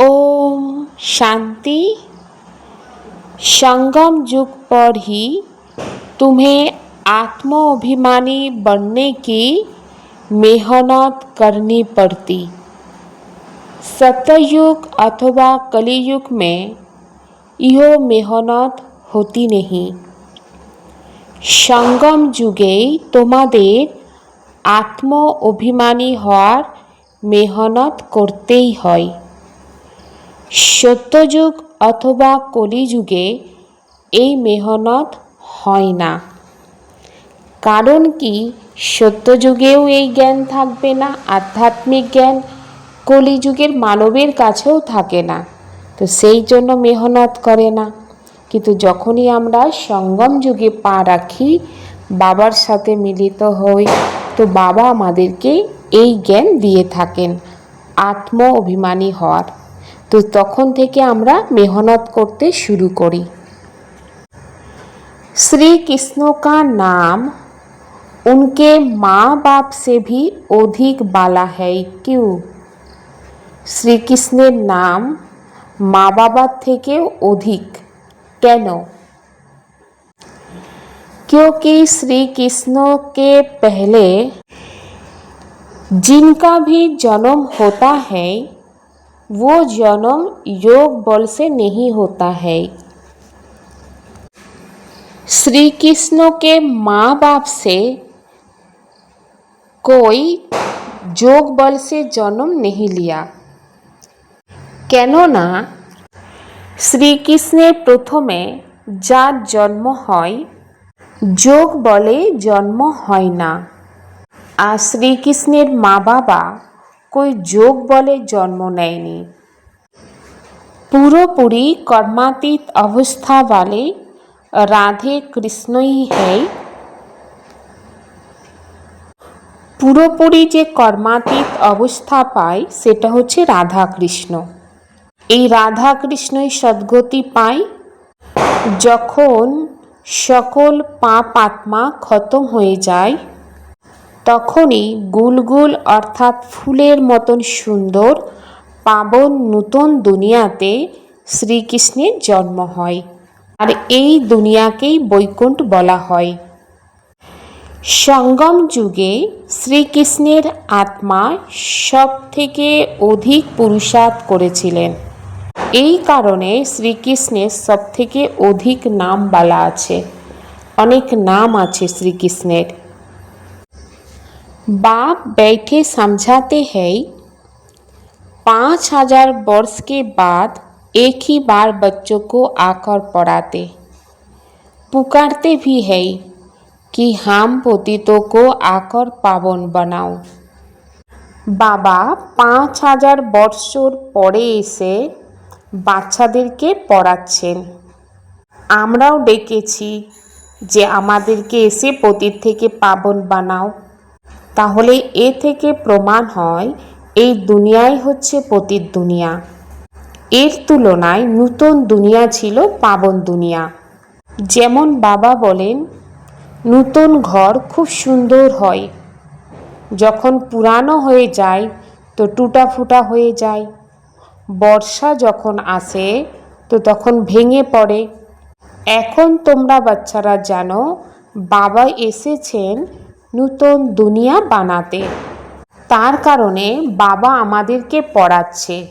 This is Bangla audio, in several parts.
ओम शांति संगम युग पर ही तुम्हें आत्माभिमानी बनने की मेहनत करनी पड़ती सत्ययुग अथवा कलियुग में यह मेहनत होती नहीं সঙ্গম যুগেই তোমাদের আত্ম অভিমানী হওয়ার মেহনত করতেই হয় সত্যযুগ অথবা কলিযুগে এই মেহনত হয় না। কারণ কি, সত্যযুগেও এই জ্ঞান থাকবে না, আধ্যাত্মিক জ্ঞান কলিযুগের মানবের কাছেও থাকে না। তো সেই জন্য মেহনত করে না। কিন্তু যখনই আমরা সঙ্গম যুগে পা রাখি, বাবার সাথে মিলিত হই, তো বাবা আমাদেরকে এই জ্ঞান দিয়ে থাকেন আত্ম অভিমানী হওয়ার। তো তখন থেকে আমরা মেহনত করতে शुरू করি श्री कृष्ण का नाम उनके माँ बाप से भी अधिक बाला है क्यों শ্রীকৃষ্ণের নাম মা বাবার থেকেও অধিক কেন क्योंकि श्री कृष्ण के पहले जिनका भी जन्म होता है वो जन्म योग बल से नहीं होता है श्री कृष्ण के माँ बाप से कोई যোগ বল সে জন্ম নেহি লিয়া কেননা শ্রীকৃষ্ণের প্রথমে যার জন্ম হয় যোগ বলে জন্ম হয় না আর শ্রীকৃষ্ণের মা বাবা কই যোগ বলে জন্ম নেয়নি। পুরোপুরি কর্মাতীত অবস্থা वाले রাধে কৃষ্ণই হ্যায় পুরোপুরি যে কর্মাতীত অবস্থা পায়, সেটা হচ্ছে রাধা কৃষ্ণ এই রাধা কৃষ্ণই সদ্গতি পায়। যখন সকল পাপ আত্মা খতম হয়ে যায় তখনই গুলগুল অর্থাৎ ফুলের মতন সুন্দর পাবন নূতন দুনিয়াতে শ্রীকৃষ্ণের জন্ম হয়। আর এই দুনিয়াকেই বৈকুণ্ঠ বলা হয়। সঙ্গম যুগে শ্রীকৃষ্ণের আত্মা সব থেকে অধিক পুরুষার্থ করেছিলেন। এই কারণে শ্রীকৃষ্ণের সব থেকে অধিক নাম বলা আছে। অনেক নাম আছে শ্রীকৃষ্ণের। बाप बैठे समझाते हैं पाँच हजार वर्ष के बाद एक ही बार बच्चों को आकर पढ़ाते पुकारते भी है कि हम पतितों को आकर पावन बनाओ বাবা পাঁচ হাজার বৎসর পরে এসে বাচ্চাদেরকে পড়াচ্ছেন আমরাও ডেকেছি যে আমাদেরকে এসে পতির থেকে পাবন বানাও তাহলে এ থেকে প্রমাণ হয়, এই দুনিয়াই হচ্ছে পতির দুনিয়া। এর তুলনায় নূতন দুনিয়া ছিল পাবন দুনিয়া। যেমন বাবা বলেন, নূতন ঘর খুব সুন্দর হয়। যখন পুরানো হয়ে যায়, তো টুটা ফুটা হয়ে যায়। বর্ষা যখন আসে, তো তখন ভেঙে পড়ে। এখন তোমরা বাচ্চারা জানো, বাবা এসেছেন নূতন দুনিয়া বানাতে। তার কারণে বাবা আমাদেরকে পড়াচ্ছে।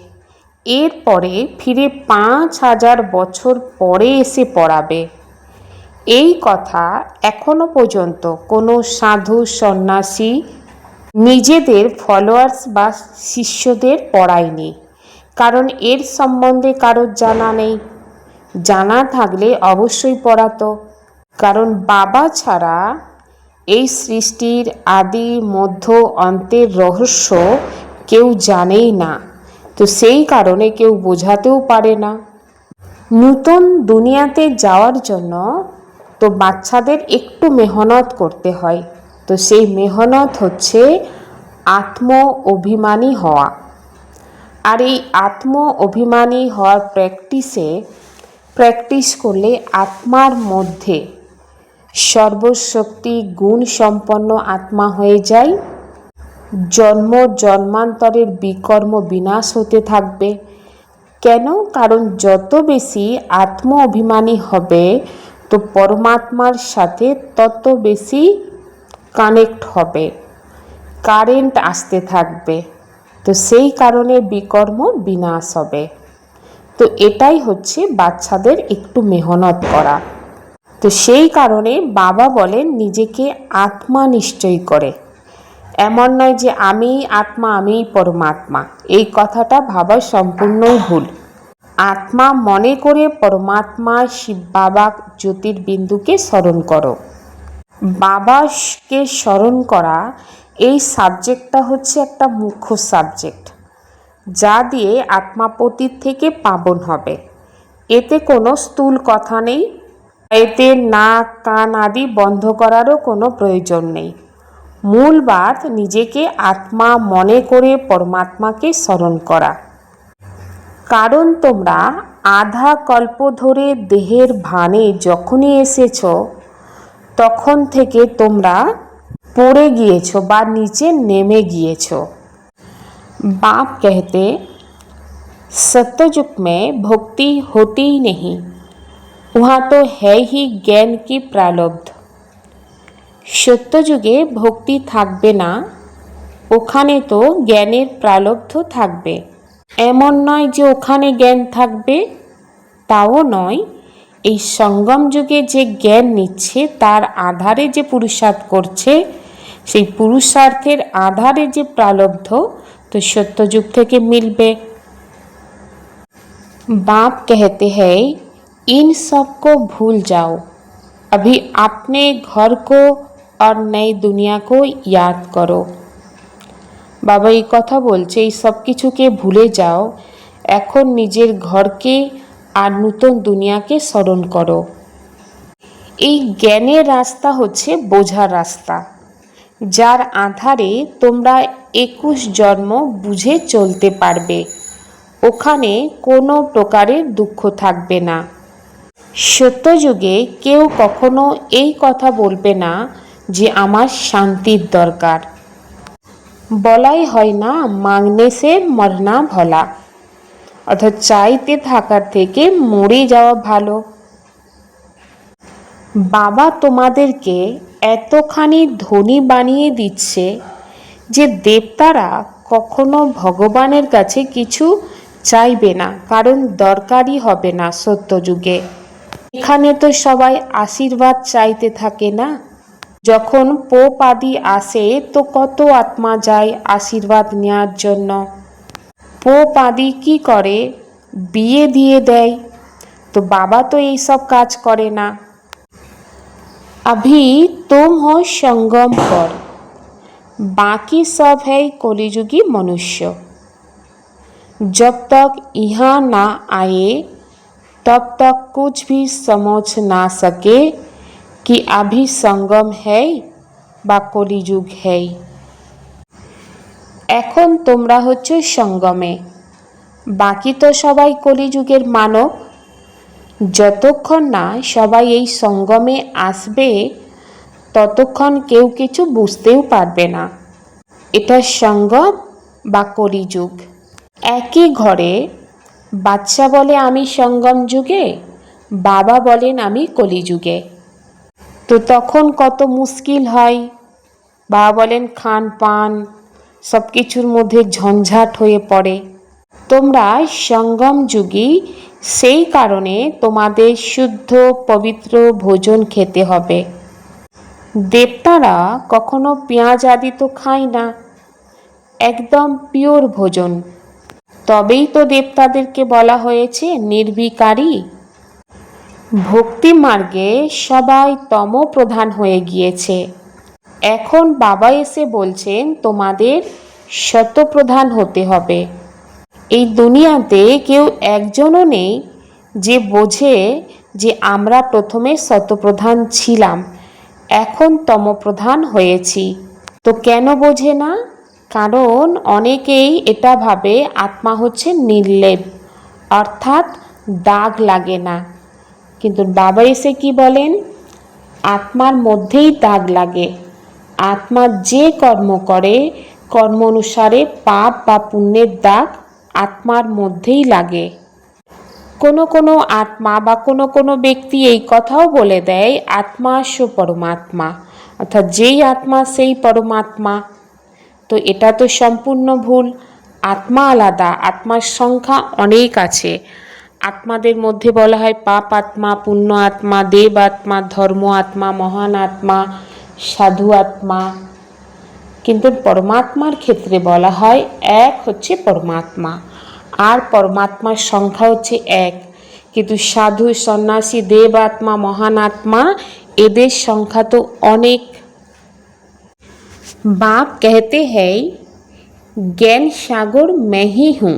এরপরে ফিরে পাঁচ হাজার বছর পরে এসে পড়াবে। এই কথা এখনও পর্যন্ত কোনো সাধু সন্ন্যাসী নিজেদের ফলোয়ার্স বা শিষ্যদের পড়ায়নি। কারণ এর সম্বন্ধে কারোর জানা নেই। জানা থাকলে অবশ্যই পড়াতো। কারণ বাবা ছাড়া এই সৃষ্টির আদি মধ্য অন্তের রহস্য কেউ জানেই না। তো সেই কারণে কেউ বোঝাতেও পারে না। নূতন দুনিয়াতে যাওয়ার জন্য তো বাচ্চাদের একটু মেহনত করতে হয়। তো সেই মেহনত হচ্ছে আত্ম অভিমানী হওয়া। আর এই আত্ম অভিমানী হওয়ার প্র্যাকটিসে প্র্যাকটিস করলে আত্মার মধ্যে সর্বশক্তি গুণ সম্পন্ন আত্মা হয়ে যায়। জন্ম জন্মান্তরের বিকর্ম বিনাশ হতে থাকবে। কেন? কারণ যত বেশি আত্ম অভিমানী হবে, তো পরমাত্মার সাথে তত বেশি কানেক্ট হবে। কারেন্ট আসতে থাকবে, তো সেই কারণে বিকর্ম বিনাশ হবে। তো এটাই হচ্ছে বাচ্চাদের একটু মেহনত করা। তো সেই কারণে বাবা বলেন, নিজেকে আত্মা নিশ্চয় করে। এমন নয় যে আমি আত্মা, আমিই পরমাত্মা। এই কথাটা ভাবা সম্পূর্ণই ভুল। আত্মা মনে করে পরমাত্মা শিব বাবা জ্যোতির্বিন্দুকে স্মরণ করো। বাবাকে স্মরণ করা, এই সাবজেক্টটা হচ্ছে একটা মুখ্য সাবজেক্ট, যা দিয়ে আত্মাপতির থেকে পাবন হবে। এতে কোনো স্থূল কথা নেই এতে নাক কান আদি বন্ধ করারও কোনো প্রয়োজন নেই মূল বাত নিজেকে আত্মা মনে করে পরমাত্মাকে স্মরণ করা কারণ তোমরা আধা কল্প ধরে দেহের ভানে যখনই এসেছ তখন থেকে তোমরা পড়ে গিয়েছো বা নিচে নেমে গিয়েছো बाप कहते सत्ययुग में भक्ति होती ही नहीं वहाँ तो है ही জ্ঞান কি প্রালব্ধ সত্যযুগে ভক্তি থাকবে না ওখানে তো জ্ঞানের প্রালব্ধ থাকবে এমন নয় যে ওখানে জ্ঞান থাকবে তাও নয় এই সঙ্গম যুগে যে জ্ঞান নিচ্ছে তার আধারে যে পুরুষার্থ করছে সেই পুরুষার্থের আধারে যে প্রালব্ধ तो सत्ययुग থেকে मिलबे बाप कहते हैं इन सब को भूल जाओ अभी अपने घर को और नई दुनिया को याद करो বাবা এই কথা বলছে এই সব কিছুকে ভুলে যাও এখন নিজের ঘরকে আর নূতন দুনিয়াকে স্মরণ করো এই জ্ঞানের রাস্তা হচ্ছে বোঝার রাস্তা যার আধারে তোমরা একুশ জন্ম বুঝে চলতে পারবে ওখানে কোনো প্রকারের দুঃখ থাকবে না সত্যযুগে কেউ কখনো এই কথা বলবে না যে আমার শান্তির দরকার। বলাই হয় না মাংনে সে মরনা ভলা। অর্থাৎ চাইতে থাকার থেকে মরে যাওয়া ভালো। বাবা তোমাদেরকে এতখানি ধনী বানিয়ে দিচ্ছে যে দেবতারা কখনো ভগবানের কাছে কিছু চাইবে না, কারণ দরকারই হবে না সত্যযুগে। এখানে তো সবাই আশীর্বাদ চাইতে থাকে না যখন পোপ আদি আসে তো কত আত্মা যায় আশীর্বাদ নেওয়ার জন্য পোপ আদি কি করে বিয়ে দিয়ে দেয় তো বাবা তো এইসব কাজ করে না अभी तुम हो संगम पर बाकी सब है कलिजुगी मनुष्य जब तक यहाँ ना आए तब तक कुछ भी समझ ना सके कि अभी संगम है বা কলিযুগ है এখন তোমরা হচ্ছে সঙ্গমে বাকি তো সবাই কলিযুগের মানব যতক্ষণ না সবাই এই সঙ্গমে আসবে ততক্ষণ কেউ কিছু বুঝতেও পারবে না এটা সঙ্গম বা কলিযুগ একই ঘরে বাচ্চা বলে আমি সঙ্গম যুগে, বাবা বলেন আমি কলিযুগে। তো তখন কত মুশকিল হয়। বাবা বলেন, খান, পান সব কিছুর মধ্যে ঝঞ্ঝাট হয়ে পড়ে। তোমরা সঙ্গম যুগী, সেই কারণে তোমাদের শুদ্ধ, পবিত্র ভোজন খেতে হবে। দেবতারা কখনো পেঁয়াজ আদি তো খায় না। একদম পিওর ভোজন। তবেই তো দেবতাদেরকে বলা হয়েছে নির্বিকারী। ভক্তি মার্গে সবাই তম প্রধান হয়ে গিয়েছে। এখন বাবা এসে বলছেন, তোমাদের শতপ্রধান হতে হবে। এই দুনিয়াতে কেউ একজনও নেই যে বোঝে যে আমরা প্রথমে শতপ্রধান ছিলাম, এখন তমপ্রধান হয়েছি। তো কেন বোঝে না? কারণ অনেকেই এটা ভাবে আত্মা হচ্ছে নির্লেপ, অর্থাৎ দাগ লাগে না। কিন্তু বাবা এসে কি বলেন? আত্মার মধ্যেই দাগ লাগে। আত্মা যে কর্ম করে, কর্ম অনুসারে পাপ বা পুণ্যের দাগ আত্মার মধ্যেই লাগে। কোনো কোনো আত্মা বা কোনো কোনো ব্যক্তি এই কথাও বলে দেয়, আত্মা সো পরমাত্মা, অর্থাৎ যেই আত্মা সেই পরমাত্মা। তো এটা তো সম্পূর্ণ ভুল। আত্মা আলাদা, আত্মার সংখ্যা অনেক আছে। আত্মাদের মধ্যে বলা হয় পাপ আত্মা, পুণ্য আত্মা, দেব আত্মা, ধর্ম আত্মা, মহান আত্মা, সাধু আত্মা। কিন্তু পরমাত্মার ক্ষেত্রে বলা হয় এক হচ্ছে পরমাত্মা। আর পরমাত্মার সংখ্যা হচ্ছে এক। কিন্তু সাধু, সন্ন্যাসী, দেব আত্মা, মহান আত্মা, এদের সংখ্যা তো অনেক। बाप कहते हैं ज्ञान सागर मैं ही हूँ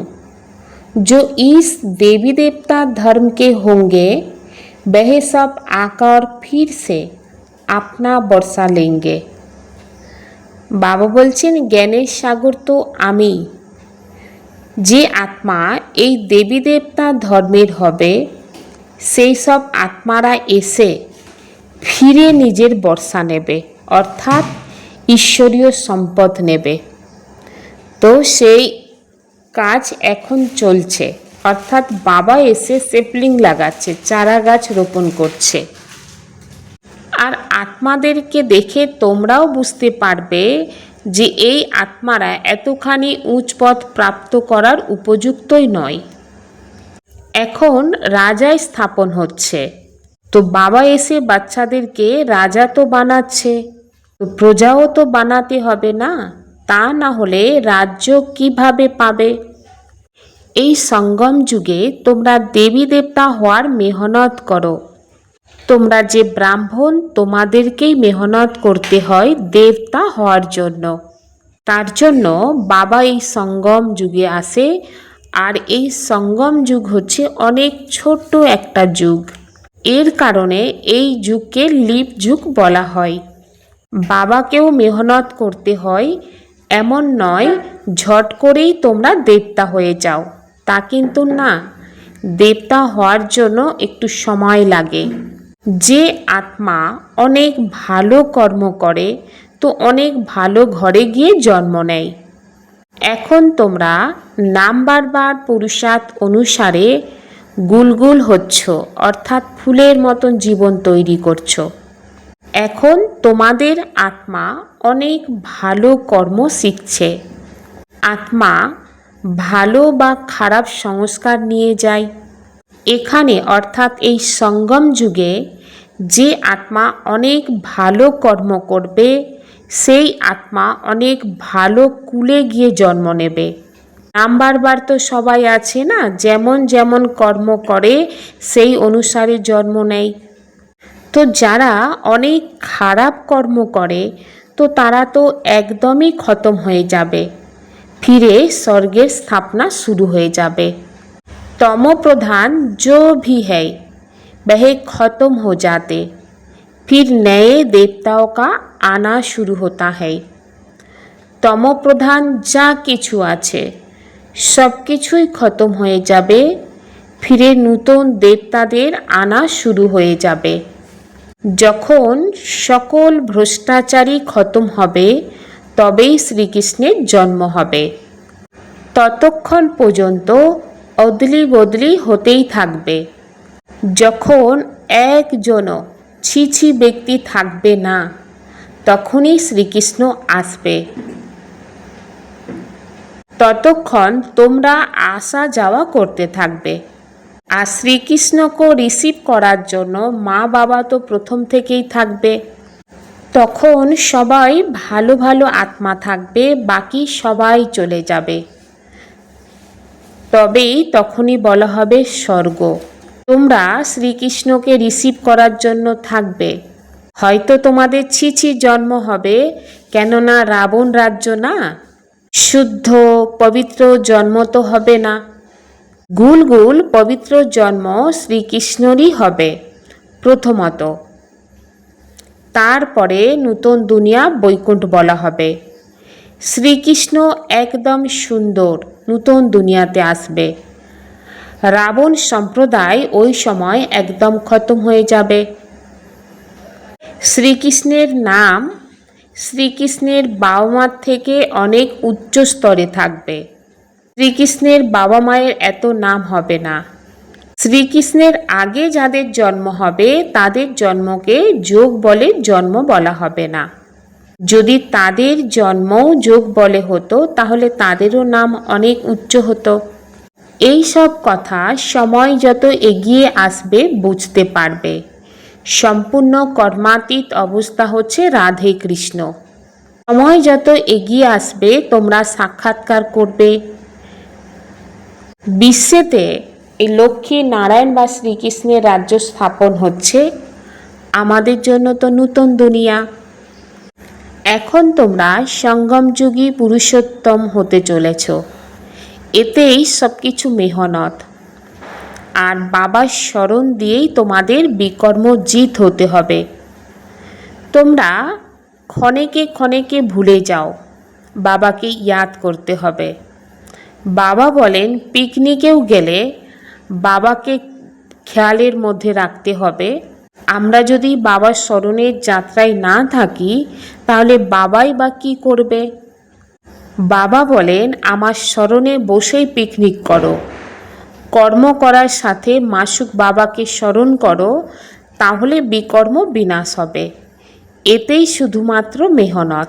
जो इस देवी देवता धर्म के होंगे वह सब आकर फिर से अपना वर्षा लेंगे বাবা বলছেন জ্ঞানের সাগর তো আমি যে আত্মা এই দেবী দেবতা ধর্মের হবে সেই সব আত্মারা এসে ফিরে নিজের বর্ষা নেবে অর্থাৎ ঈশ্বরীয় সম্পদ নেবে। তো সেই কাজ এখন চলছে। অর্থাৎ বাবা এসে সেপলিং লাগাচ্ছে, চারা গাছ রোপণ করছে। আর আত্মাদেরকে দেখে তোমরাও বুঝতে পারবে যে এই আত্মারা এতখানি উচ্চ পথ প্রাপ্ত করার উপযুক্তই নয়। এখন রাজাই স্থাপন হচ্ছে। তো বাবা এসে বাচ্চাদেরকে রাজা তো বানাচ্ছে। তো প্রজাও তো বানাতে হবে না, তা না হলে রাজ্য কীভাবে পাবে? এই সঙ্গম যুগে তোমরা দেবী দেবতা হওয়ার মেহনত করো। তোমরা যে ব্রাহ্মণ, তোমাদেরকেই মেহনত করতে হয় দেবতা হওয়ার জন্য। তার জন্য বাবা এই সঙ্গম যুগে আসে, আর এই সঙ্গম যুগ হচ্ছে অনেক ছোট্ট একটা যুগ। এর কারণে এই যুগকে লিপ যুগ বলা হয়। বাবাকেও মেহনত করতে হয়, এমন নয়, ঝট করেই তোমরা দেবতা হয়ে যাও। তা কিন্তু না। দেবতা হওয়ার জন্য একটু সময় লাগে। যে আত্মা অনেক ভালো কর্ম করে, তো অনেক ভালো ঘরে গিয়ে জন্ম নেয়। এখন তোমরা নাম্বার বার পুরুষার্থ অনুসারে গুলগুল হচ্ছ, অর্থাৎ ফুলের মতন জীবন তৈরি করছ। এখন তোমাদের আত্মা অনেক ভালো কর্ম শিখছে। আত্মা ভালো বা খারাপ সংস্কার নিয়ে যায়। এখানে অর্থাৎ এই সঙ্গম যুগে যে আত্মা অনেক ভালো কর্ম করবে, সেই আত্মা অনেক ভালো কুলে গিয়ে জন্ম নেবে। নাম্বার বার তো সবাই আছে না? যেমন যেমন কর্ম করে, সেই অনুসারে জন্ম নেয়। তো যারা অনেক খারাপ কর্ম করে তো তারা তো একদমই খতম হয়ে যাবে ফিরে স্বর্গের স্থাপনা শুরু হয়ে যাবে तमो प्रधान जो भी है वह खत्म हो जाते फिर नए देवताओं का आना शुरू होता है তমপ্রধান যা কিছু আছে সব কিছুই খতম হয়ে যাবে ফিরে নূতন দেবতাদের আনা শুরু হয়ে যাবে যখন সকল ভ্রষ্টাচারী খতম হবে, তবেই শ্রীকৃষ্ণের জন্ম হবে। ততক্ষণ পর্যন্ত অদলি বদলি হতেই থাকবে। যখন একজনও ছি ব্যক্তি থাকবে না, তখনই শ্রীকৃষ্ণ আসবে। ততক্ষণ তোমরা আসা যাওয়া করতে থাকবে। আর শ্রীকৃষ্ণকে রিসিভ করার জন্য মা বাবা তো প্রথম থেকেই থাকবে। তখন সবাই ভালো ভালো আত্মা থাকবে, বাকি সবাই চলে যাবে। তবেই তখনই বলা হবে স্বর্গ। তোমরা শ্রীকৃষ্ণকে রিসিভ করার জন্য থাকবে। হয়তো তোমাদের ছিছি জন্ম হবে, কেননা রাবণ রাজ্য না। শুদ্ধ, পবিত্র জন্ম তো হবে না। গুল গুল পবিত্র জন্ম শ্রীকৃষ্ণরই হবে, প্রথমত। তারপরে নূতন দুনিয়া বৈকুণ্ঠ বলা হবে। শ্রীকৃষ্ণ একদম সুন্দর নূতন দুনিয়াতে আসবে। রাবণ সম্প্রদায় ওই সময় একদম খতম হয়ে যাবে। শ্রীকৃষ্ণের নাম শ্রীকৃষ্ণের বাবা মার থেকে অনেক উচ্চ স্তরে থাকবে। শ্রীকৃষ্ণের বাবা মায়ের এত নাম হবে না। শ্রীকৃষ্ণের আগে যাদের জন্ম হবে, তাদের জন্মকে যোগ বলে জন্ম বলা হবে না। যদি তাদের জন্ম যোগ বলে হতো, তাহলে তাদেরও নাম অনেক উচ্চ হতো। এই সব কথা সময় যত এগিয়ে আসবে বুঝতে পারবে। সম্পূর্ণ কর্মাতীত অবস্থা হচ্ছে রাধে কৃষ্ণ। সময় যত এগিয়ে আসবে, তোমরা সাক্ষাৎকার করবে। বিশ্বেতে এই লক্ষ্মী নারায়ণ বা শ্রীকৃষ্ণের রাজ্য স্থাপন হচ্ছে আমাদের জন্য তো নূতন দুনিয়া। এখন তোমরা সঙ্গমযুগী পুরুষোত্তম হতে চলেছ। এতেই সব কিছু মেহনত। আর বাবার স্মরণ দিয়েই তোমাদের বিকর্ম জিত হতে হবে। তোমরা ক্ষণেকে ক্ষণেকে ভুলে যাও, বাবাকে ইয়াদ করতে হবে। বাবা বলেন, পিকনিকেও গেলে বাবাকে খেয়ালের মধ্যে রাখতে হবে। আমরা যদি বাবার স্মরণের যাত্রায় না থাকি, তাহলে বাবাই বা কী করবে? বাবা বলেন, আমার স্মরণে বসেই পিকনিক করো। কর্ম করার সাথে মাসুক বাবাকে স্মরণ করো, তাহলে বিকর্ম বিনাশ হবে। এতেই শুধুমাত্র মেহনত।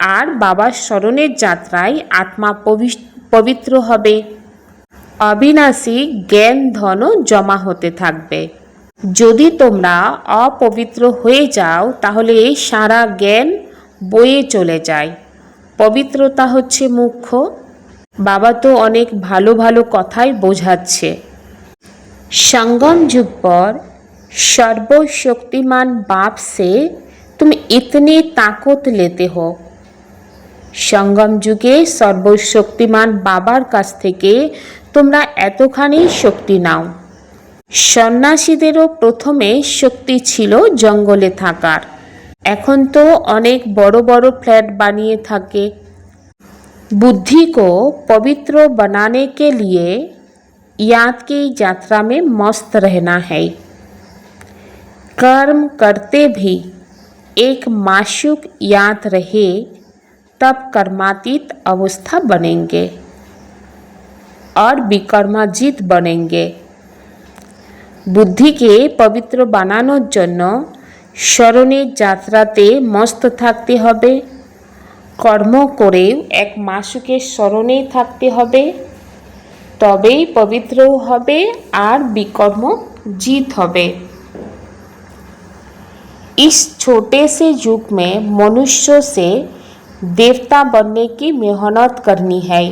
আর বাবার স্মরণের যাত্রায় আত্মা পবিত্র হবে। অবিনাশী জ্ঞান ধন জমা হতে থাকবে। যদি তোমরা অপবিত্র হয়ে যাও, তাহলে এই সারা জ্ঞান বয়ে চলে যায়। পবিত্রতা হচ্ছে মুখ্য। বাবা তো অনেক ভালো ভালো কথাই বোঝাচ্ছে। সঙ্গম যুগ পর সর্বশক্তিমান বাপ সে তুমি ইতনি তাকত লেতে হোক সঙ্গম যুগে সর্বশক্তিমান বাবার কাছ থেকে তোমরা এতখানি শক্তি নাও সন্ন্যাসীদেরও প্রথমে শক্তি ছিল জঙ্গলে থাকার এখন তো অনেক বড় বড় फ्लैट বানিয়ে থাকে बुद्धि को पवित्र बनाने के लिए याद की यात्रा में मस्त रहना है कर्म करते भी एक माशुक याद रहे तब कर्मातीत अवस्था बनेंगे और विकर्माजित बनेंगे বুদ্ধিকে পবিত্র বানানোর জন্য স্মরণের যাত্রাতে মস্ত থাকতে হবে কর্ম করেও এক মাসুকের স্মরণেই থাকতে হবে তবেই পবিত্রও হবে আর বিকর্ম जीत হবে इस छोटे से युग में मनुष्य से देवता बनने की मेहनत करनी है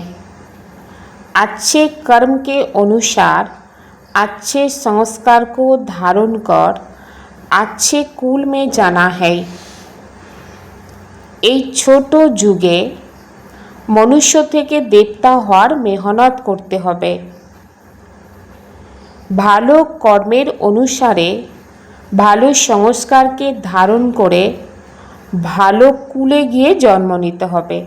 अच्छे कर्म के अनुसार अच्छे संस्कार को धारण कर अच्छे कुल में जाना है এই ছোট যুগে মনুষ্য থেকে দেবতা হওয়ার মেহনত করতে হবে ভালো কর্মের অনুসারে ভালো সংস্কারকে ধারণ করে ভালো কুলে গিয়ে জন্ম নিতে হবে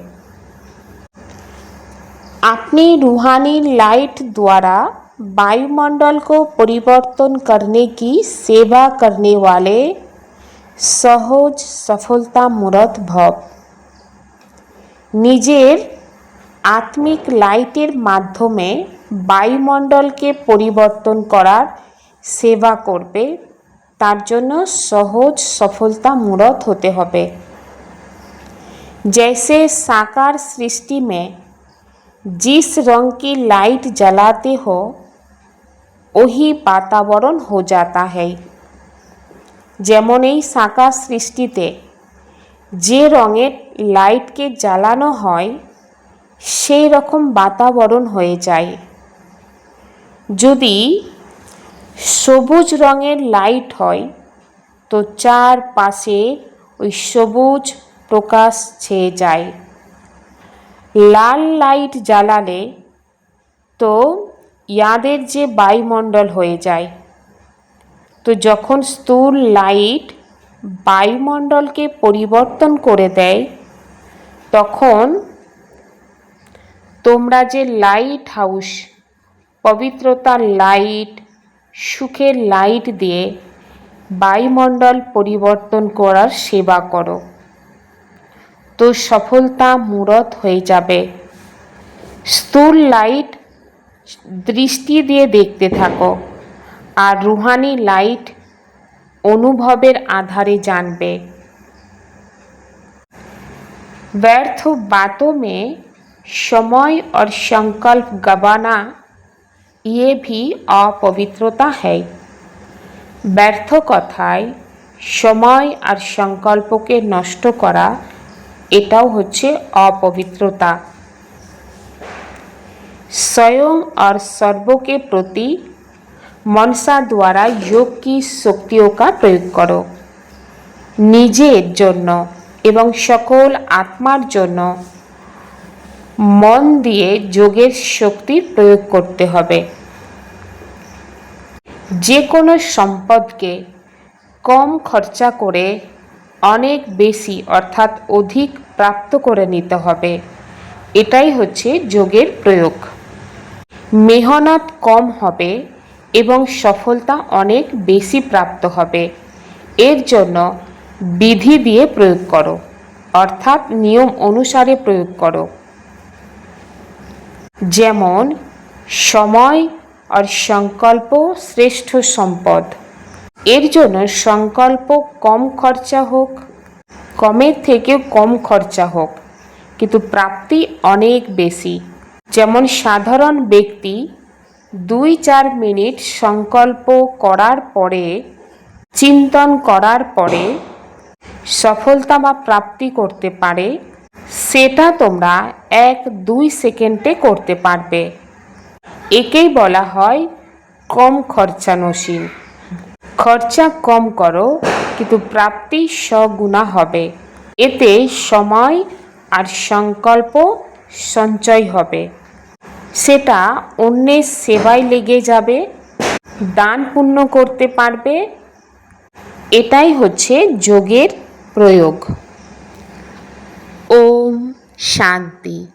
अपनी रूहानी लाइट द्वारा वायुमंडल को परिवर्तन करने की सेवा करने वाले সহজ সফলতা মূরত ভব নিজের আত্মিক লাইটের মাধ্যমে বায়ুমণ্ডলকে পরিবর্তন করার সেবা করবে তার জন্য সহজ সফলতা মূরত হতে হবে जैसे साकार सृष्टि में जिस रंग की लाइट जलाते हो वही वातावरण हो जाता है যেমন এই সাকার সৃষ্টিতে যে রঙের লাইটকে জ্বালানো হয় সেই রকম বাতাবরণ হয়ে যায় যদি সবুজ রঙের লাইট হয়, তো চারপাশে ওই সবুজ প্রকাশ ছেয়ে যায়। লাল লাইট জ্বালালে তো ইয়াদের যে বায়ুমণ্ডল হয়ে যায়। তো যখন স্থূল লাইট বায়ুমণ্ডলকে পরিবর্তন করে দেয়, তখন তোমরা যে লাইট হাউস পবিত্রতার লাইট সুখের লাইট দিয়ে বায়ুমণ্ডল পরিবর্তন করার সেবা করো তো সফলতা মূরত হয়ে যাবে স্থূল লাইট দৃষ্টি দিয়ে দেখতে থাকো আর রুহানি লাইট অনুভবের আধারে জানবে व्यर्थ बातों में समय और संकल्प गवाना ये भी অপবিত্রতা है ব্যর্থ কথায় সময় আর সংকল্পকে নষ্ট করা এটাও হচ্ছে অপবিত্রতা स्वयं और सर्वों के प्रति मनसा द्वारा योग की शक्तियों का प्रयोग करो নিজের জন্য এবং সকল আত্মার জন্য মন দিয়ে যোগের শক্তি প্রয়োগ করতে হবে। যে কোনো সম্পদকে কম খরচা করে অনেক বেশি অর্থাৎ অধিক প্রাপ্ত করে নিতে হবে। এটাই হচ্ছে যোগের প্রয়োগ। মেহনত কম হবে এবং সফলতা অনেক বেশি প্রাপ্ত হবে। এর জন্য বিধি দিয়ে প্রয়োগ করো, অর্থাৎ নিয়ম অনুসারে প্রয়োগ করো। যেমন, সময় আর সংকল্প শ্রেষ্ঠ সম্পদ। এর জন্য সংকল্প কম খরচা হোক, কমের থেকেও কম খরচা হোক, কিন্তু প্রাপ্তি অনেক বেশি। যেমন, সাধারণ ব্যক্তি দুই চার মিনিট সংকল্প করার পরে, চিন্তন করার পরে সফলতা বা প্রাপ্তি করতে পারে সেটা তোমরা এক দুই সেকেন্ডে করতে পারবে। একেই বলা হয় কম খরচানশীল খরচা কম করো, কিন্তু প্রাপ্তি সগুণা হবে। এতে সময় আর সংকল্প সঞ্চয় হবে। সেটা অন্যের সেবায় লেগে যাবে, দান পুণ্য করতে পারবে। এটাই হচ্ছে যোগের প্রয়োগ। ওম शांति।